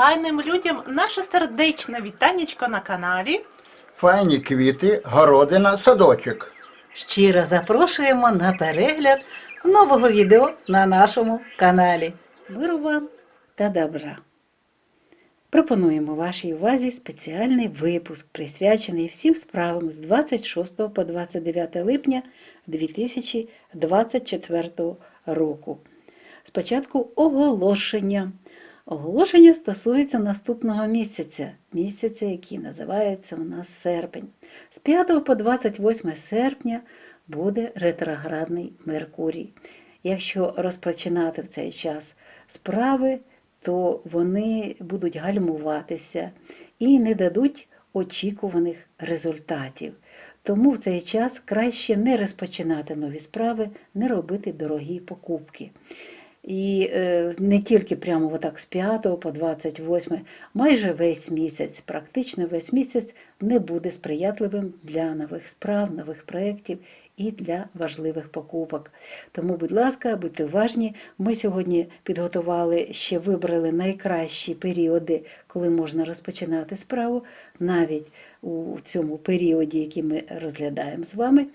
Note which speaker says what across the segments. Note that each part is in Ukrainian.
Speaker 1: файним людям наше сердечне вітанечко на каналі.
Speaker 2: Файні квіти, городина, садочок.
Speaker 3: Щиро запрошуємо на перегляд нового відео на нашому каналі. Миру вам та добра! Пропонуємо вашій увазі спеціальний випуск, присвячений всім справам з 26 по 29 липня 2024 року. Спочатку оголошення. Оголошення стосується наступного місяця, місяця, який називається у нас серпень. З 5 по 28 серпня буде ретроградний Меркурій. Якщо розпочинати в цей час справи, то вони будуть гальмуватися і не дадуть очікуваних результатів. Тому в цей час краще не розпочинати нові справи, не робити дорогі покупки. І е, не тільки прямо отак з 5 по 28, майже весь місяць, практично весь місяць не буде сприятливим для нових справ, нових проєктів і для важливих покупок. Тому, будь ласка, будьте уважні. Ми сьогодні підготували, ще вибрали найкращі періоди, коли можна розпочинати справу, навіть у цьому періоді, який ми розглядаємо з вами,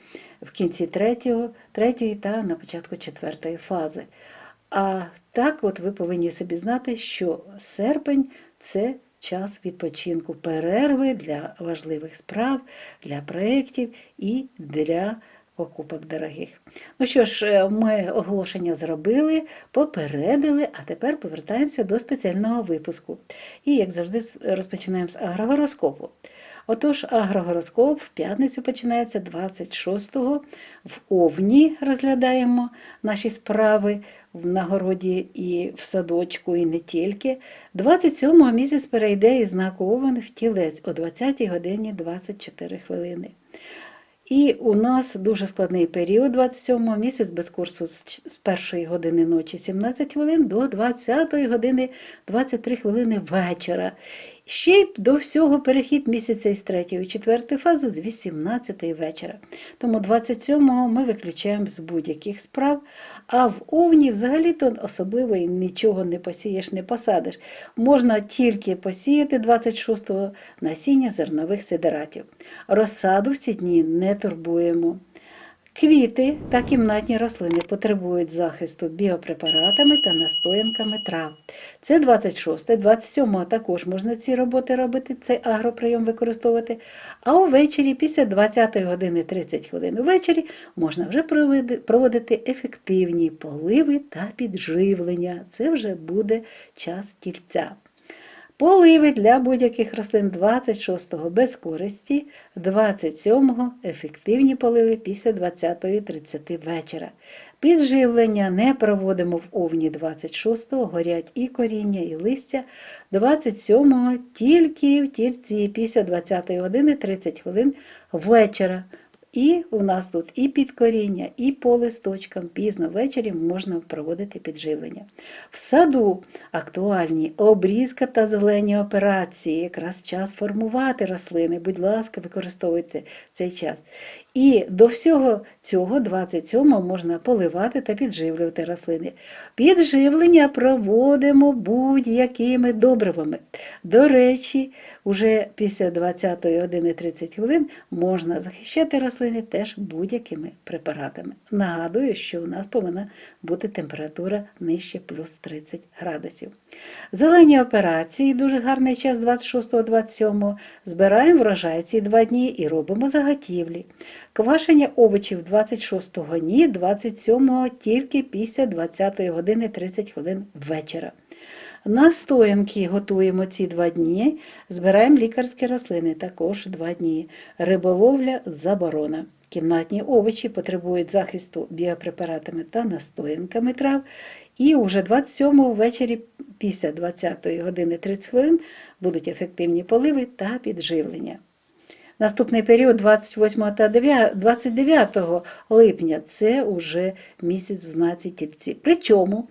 Speaker 3: в кінці третього, третьої та на початку четвертої фази. А так, от ви повинні собі знати, що серпень це час відпочинку, перерви для важливих справ, для проєктів і для покупок дорогих. Ну що ж, е, ми оголошення зробили, попередили, а тепер повертаємося до спеціального випуску. І, як завжди, розпочинаємо з агрогороскопу. Отож, агрогороскоп в п'ятницю починається 26-го. В Овні розглядаємо наші справи в нагороді і в садочку, і не тільки. 27-го місяць перейде із знаку Овен в тілець о 20 годині 24 хвилини. І у нас дуже складний період 27 місяць без курсу з ч- з першої години ночі 17 хвилин до 20 години 23 хвилини вечора. Ще й до всього перехід місяця із 3 і 4 фази з 18 вечора. Тому 27-го ми виключаємо з будь-яких справ, а в Овні взагалі-то особливо і нічого не посієш, не посадиш. Можна тільки посіяти 26-го насіння зернових сидератів. Розсаду в ці дні не турбуємо. Квіти та кімнатні рослини потребують захисту біопрепаратами та настоянками трав. Це 26, 27 також можна ці роботи робити, цей агроприйом використовувати. А увечері, після 20 години 30 хвилин увечері, можна вже проводити ефективні поливи та підживлення. Це вже буде час тільця. Поливи для будь-яких рослин 26-го без користі, 27-го ефективні поливи після 20.30 вечора. Підживлення не проводимо в овні 26-го, горять і коріння, і листя. 27-го тільки в тільці після 20 години 30 хвилин вечора. І у нас тут і підкоріння, і по листочкам пізно ввечері можна проводити підживлення. В саду актуальні обрізка та зелені операції, якраз час формувати рослини. Будь ласка, використовуйте цей час. І до всього цього 27-го можна поливати та підживлювати рослини. Підживлення проводимо будь-якими добривами. До речі, уже після 20 години 30 хвилин можна захищати рослини теж будь-якими препаратами. Нагадую, що у нас повинна бути температура нижче плюс 30 градусів. Зелені операції дуже гарний час 26-27. Збираємо врожай ці два дні і робимо заготівлі. Квашення овочів 26-го ні, 27-го тільки після 20 години 30 хвилин вечора. Настоянки готуємо ці два дні. Збираємо лікарські рослини також два дні. Риболовля заборона. Кімнатні овочі потребують захисту біопрепаратами та настоянками трав. І уже 27-го ввечері після 20 години 30 хвилин будуть ефективні поливи та підживлення. Наступний період 28 та 29 липня це уже місяць в знаці тільці. Причому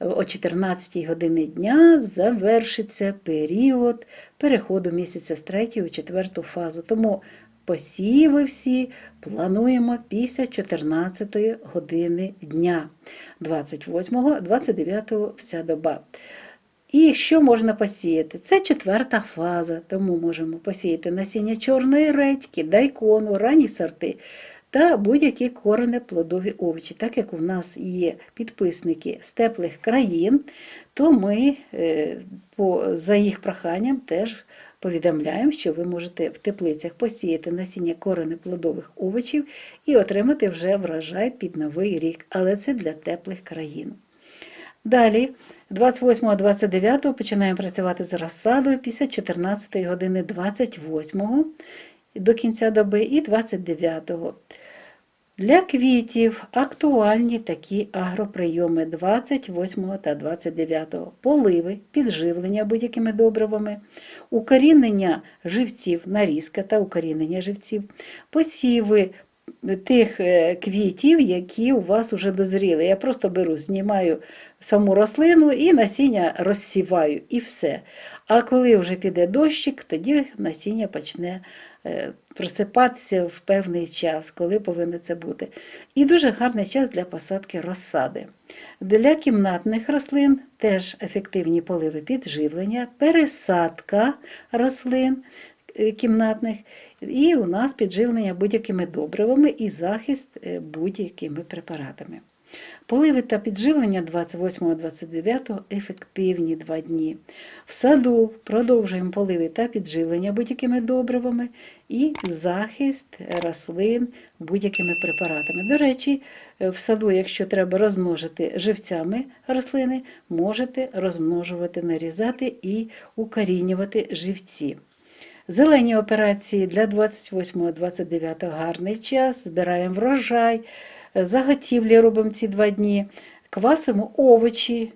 Speaker 3: о 14 годині дня завершиться період переходу місяця з 3 у 4 фазу. Тому посіви всі плануємо після 14 години дня, 28-го, 29-го вся доба. І що можна посіяти? Це четверта фаза, тому можемо посіяти насіння чорної редьки, дайкону, ранні сорти та будь-які корені плодові овочі. Так як у нас є підписники з теплих країн, то ми е, за їх проханням теж повідомляємо, що ви можете в теплицях посіяти насіння корені плодових овочів і отримати вже врожай під новий рік, але це для теплих країн. Далі, 28-29 починаємо працювати з розсадою після 14 години 28 до кінця доби і 29. Для квітів актуальні такі агроприйоми 28 та 29. Поливи, підживлення будь-якими добривами, укорінення живців, нарізка та укорінення живців, посіви тих е, квітів, які у вас вже дозріли. Я просто беру, знімаю саму рослину і насіння розсіваю, і все. А коли вже піде дощик, тоді насіння почне е, просипатися в певний час, коли повинно це бути. І дуже гарний час для посадки розсади. Для кімнатних рослин теж ефективні поливи підживлення, пересадка рослин е, кімнатних, і у нас підживлення будь-якими добривами і захист е, будь-якими препаратами. Поливи та підживлення 28-29 ефективні два дні. В саду продовжуємо поливи та підживлення будь-якими добривами і захист рослин будь-якими препаратами. До речі, е, в саду, якщо треба розмножити живцями рослини, можете розмножувати, нарізати і укорінювати живці. Зелені операції для 28-29 гарний час, збираємо врожай, е, заготівлі робимо ці два дні, квасимо овочі,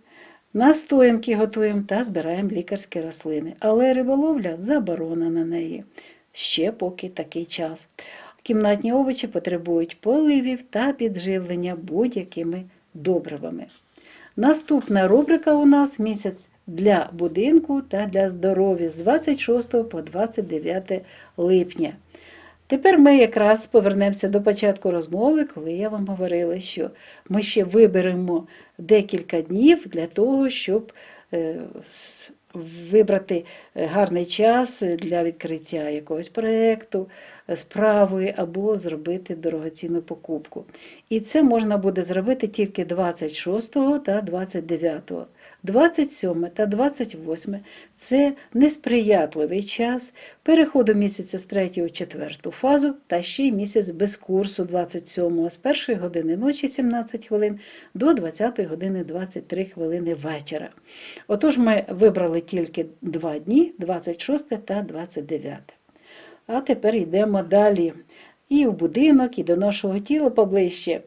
Speaker 3: настоянки готуємо та збираємо лікарські рослини. Але риболовля заборона на неї. Ще поки такий час. Кімнатні овочі потребують поливів та підживлення будь-якими добривами. Наступна рубрика у нас місяць для будинку та для здоров'я з 26 по 29 липня. Тепер ми якраз повернемося до початку розмови, коли я вам говорила, що ми ще виберемо декілька днів для того, щоб е, вибрати е, гарний час для відкриття якогось проєкту, е, справи або зробити дорогоцінну покупку. І це можна буде зробити тільки 26 та 29. 27 та 28 це несприятливий час переходу місяця з 3 у 4 фазу та ще й місяць без курсу 27 з 1 години ночі 17 хвилин до 20 години 23 хвилини вечора. Отож ми вибрали тільки два дні 26 та 29. А тепер йдемо далі. І в будинок, і до нашого тіла поближче.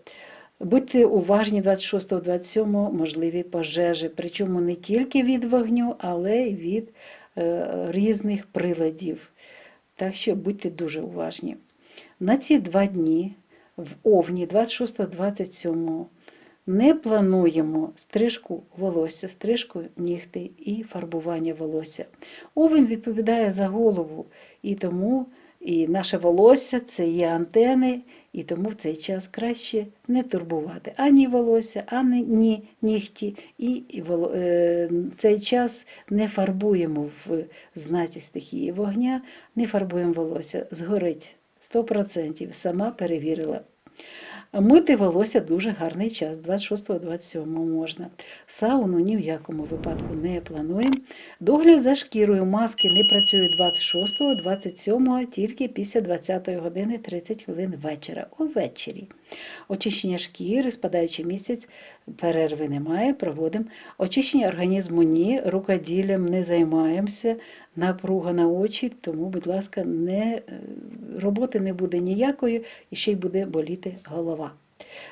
Speaker 3: Будьте уважні 26-27 можливі пожежі, причому не тільки від вогню, але й від е, різних приладів. Так що будьте дуже уважні. На ці два дні в Овні 26-27 не плануємо стрижку волосся, стрижку нігтей і фарбування волосся. Овен відповідає за голову, і тому і наше волосся це є антени, і тому в цей час краще не турбувати ані волосся, ані ні нігті. І воло- е, в цей час не фарбуємо в знаці стихії вогня, не фарбуємо волосся. Згорить 100%, сама перевірила. Мити волосся дуже гарний час, 26-27 можна. Сауну ні в якому випадку не плануємо. Догляд за шкірою маски не працюють 26-го, 27-го, тільки після 20-ї години 30 хвилин вечора. Увечері. Очищення шкіри, спадаючий місяць, перерви немає, проводимо. Очищення організму ні, рукоділлям не займаємося, напруга на очі, тому, будь ласка, не, е, роботи не буде ніякої і ще й буде боліти голова.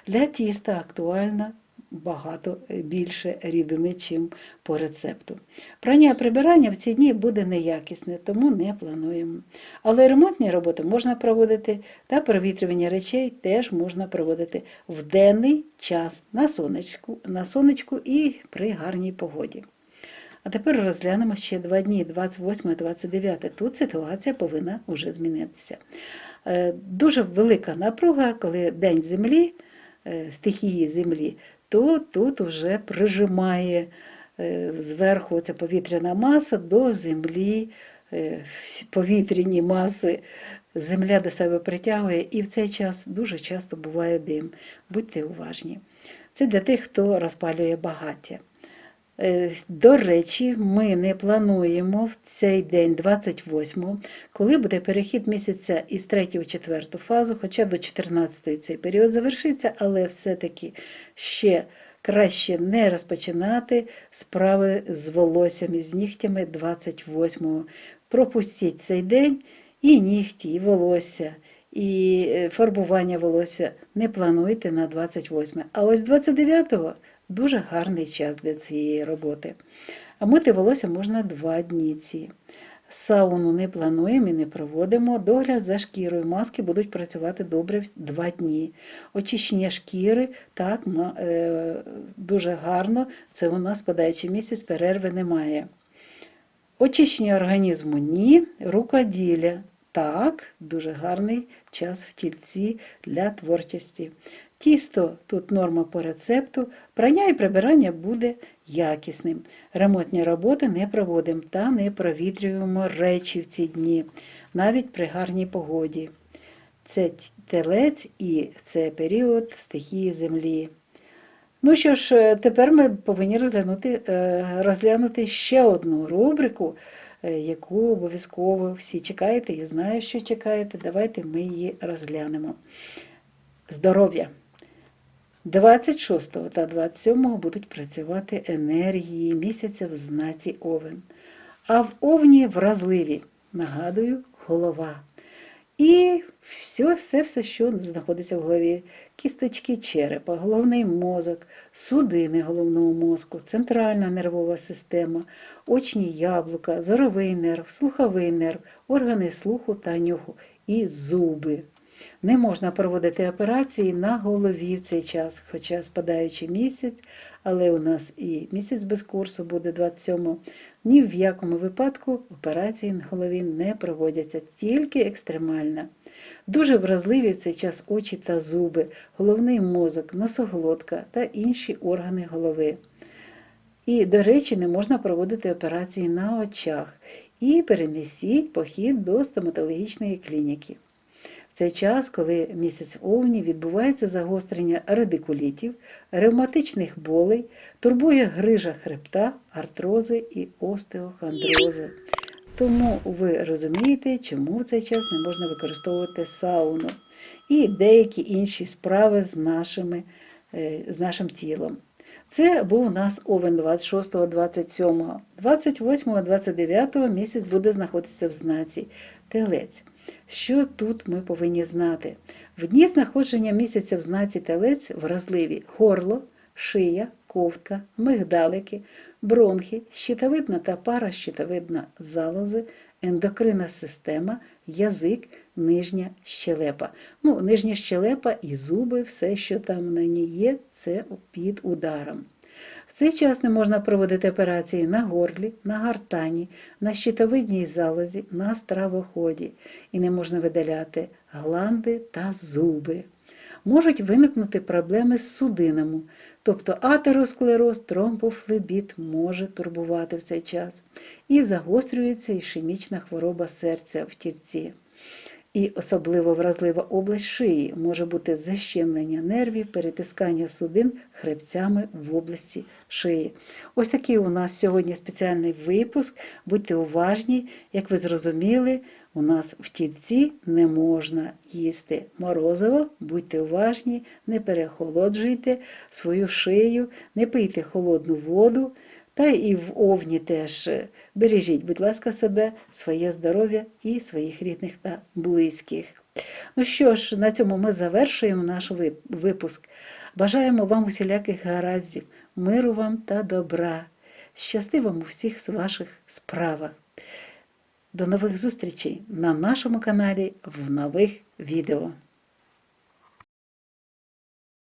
Speaker 3: Для тіста актуально багато е, більше рідини, чим по рецепту. Прання прибирання в ці дні буде неякісне, тому не плануємо. Але ремонтні роботи можна проводити та провітрювання речей теж можна проводити в денний час на сонечку, на сонечку і при гарній погоді. А тепер розглянемо ще два дні, 28-29. Тут ситуація повинна вже змінитися. Е, Дуже велика напруга, коли День Землі, е, стихії Землі, то тут вже прижимає е, зверху ця повітряна маса до землі, повітряні маси. Земля до себе притягує, і в цей час дуже часто буває дим. Будьте уважні. Це для тих, хто розпалює багаття. Е, До речі, ми не плануємо в цей день, 28-го, коли буде перехід місяця із 3 в 4 фазу, хоча до 14 цей період завершиться, але все-таки ще краще не розпочинати справи з волоссям і з нігтями 28-го. Пропустіть цей день і нігті, і волосся, і е, фарбування волосся не плануйте на 28. А ось 29-го дуже гарний час для цієї роботи. А мити волосся можна два дні ці. Сауну не плануємо і не проводимо. Догляд за шкірою. Маски будуть працювати добре два дні. Очищення шкіри так, е, дуже гарно. Це у нас спадаючий місяць, перерви немає. Очищення організму ні, рукоділля. Так, дуже гарний час в тільці для творчості. Тісто тут норма по рецепту, прання і прибирання буде якісним. Ремонтні роботи не проводимо та не провітрюємо речі в ці дні, навіть при гарній погоді. Це телець і це період стихії землі. Ну що ж, е, тепер ми повинні розглянути, е, розглянути ще одну рубрику, е, яку обов'язково всі чекаєте. Я знаю, що чекаєте. Давайте ми її розглянемо. Здоров'я. 26 та 27 будуть працювати енергії місяця в знаці Овен. А в Овні вразливі, нагадую, голова. І все, все, все, що знаходиться в голові. Кісточки черепа, головний мозок, судини головного мозку, центральна нервова система, очні яблука, зоровий нерв, слуховий нерв, органи слуху та нюху і зуби. Не можна проводити операції на голові в цей час, хоча спадаючий місяць, але у нас і місяць без курсу буде 27 Ні в якому випадку операції на голові не проводяться, тільки екстремально. Дуже вразливі в цей час очі та зуби, головний мозок, носоглотка та інші органи голови. І, до речі, не можна проводити операції на очах і перенесіть похід до стоматологічної клініки. В цей час, коли місяць овні, відбувається загострення радикулітів, ревматичних болей, турбує грижа хребта, артрози і остеохондрози. Тому ви розумієте, чому в цей час не можна використовувати сауну і деякі інші справи з, нашими, е, з нашим тілом. Це був у нас овен 26, 27, 28, 29 місяць буде знаходитися в знаці Телець. Що тут ми повинні знати? В дні знаходження місяця в знаці телець вразливі горло, шия, ковтка, мигдалики, бронхи, щитовидна та паращитовидна залози, ендокринна система, язик, нижня щелепа. Ну, нижня щелепа і зуби, все, що там на ній є, це під ударом. В цей час не можна проводити операції на горлі, на гартані, на щитовидній залозі, на стравоході і не можна видаляти гланди та зуби. Можуть виникнути проблеми з судинами, тобто атеросклероз, тромбофлебіт може турбувати в цей час. І загострюється ішемічна хвороба серця в тільці. І особливо вразлива область шиї може бути защемлення нервів, перетискання судин хребцями в області шиї. Ось такий у нас сьогодні спеціальний випуск. Будьте уважні, як ви зрозуміли, у нас в тільці не можна їсти морозиво, будьте уважні, не перехолоджуйте свою шию, не пийте холодну воду. Та і в овні теж бережіть, будь ласка, себе, своє здоров'я і своїх рідних та близьких. Ну що ж, на цьому ми завершуємо наш випуск. Бажаємо вам усіляких гараздів, миру вам та добра. Щасти вам у всіх ваших справах. До нових зустрічей на нашому каналі в нових відео.